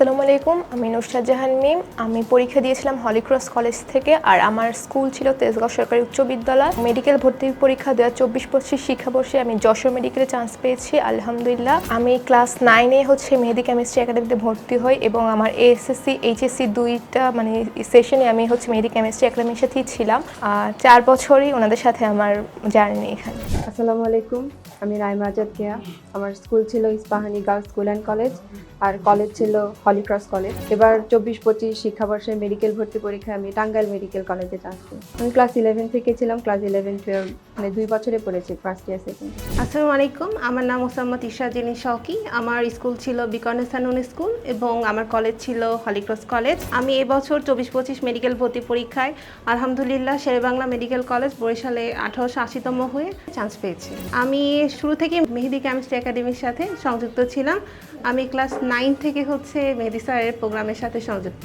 আলাইকুম, আমি নুসরাত জাহান মিম। আমি পরীক্ষা দিয়েছিলাম হলিক্রস কলেজ থেকে আর আমার স্কুল ছিল তেজগাঁও সরকারি উচ্চ বিদ্যালয়। মেডিকেল ভর্তি পরীক্ষা দু হাজার চব্বিশ পঁচিশ শিক্ষাবর্ষে আমি যশোর মেডিকেলে চান্স পেয়েছি, আলহামদুলিল্লাহ। আমি ক্লাস নাইনে হচ্ছে মেহেদি কেমিস্ট্রি একাডেমিতে ভর্তি হই এবং আমার এএসএসসি এইচএসসি দুইটা মানে সেশনে আমি হচ্ছে মেহেদি কেমিস্ট্রি একাডেমির সাথেই ছিলাম। আর চার বছরই ওনাদের সাথে আমার জার্নি এখানে। আসসালামু আলাইকুম। আমি রায় মাজাদ কেয়া আমার স্কুল ছিল Ispahani girls school and college, R college ছিল হলিক্রস কলেজ। এবার চব্বিশ, পঁচিশ শিক্ষাবর্ষে মেডিকেল ভর্তি পরীক্ষায় আমি টাঙ্গাইল মেডিকেল কলেজে চান্স আমি ক্লাস ইলেভেন থেকে ছিলাম ক্লাস ইলেভেন টুয়েলভ মানে দুই বছরে পড়েছি ফার্স্ট ইয়ার সেকেন্ড আসসালামু আলাইকুম, আমার নাম মোসাম্মদ ইশা জেনি শওকি। আমার স্কুল ছিল বিকনেসানুন স্কুল এবং আমার কলেজ ছিল হলিক্রস কলেজ। আমি এবছর চব্বিশ পঁচিশ মেডিকেল ভর্তি পরীক্ষায় আলহামদুলিল্লাহ শেরেবাংলা মেডিকেল কলেজ বরিশালে আঠারোশো আশিতম হয়ে চান্স পেয়েছি। আমি শুরু থেকে মেহেদি কেমিস্ট্রি একাডেমির সাথে সংযুক্ত ছিলাম। আমি ক্লাস নাইন থেকে হচ্ছে মেহেদি স্যারের প্রোগ্রামের সাথে সংযুক্ত।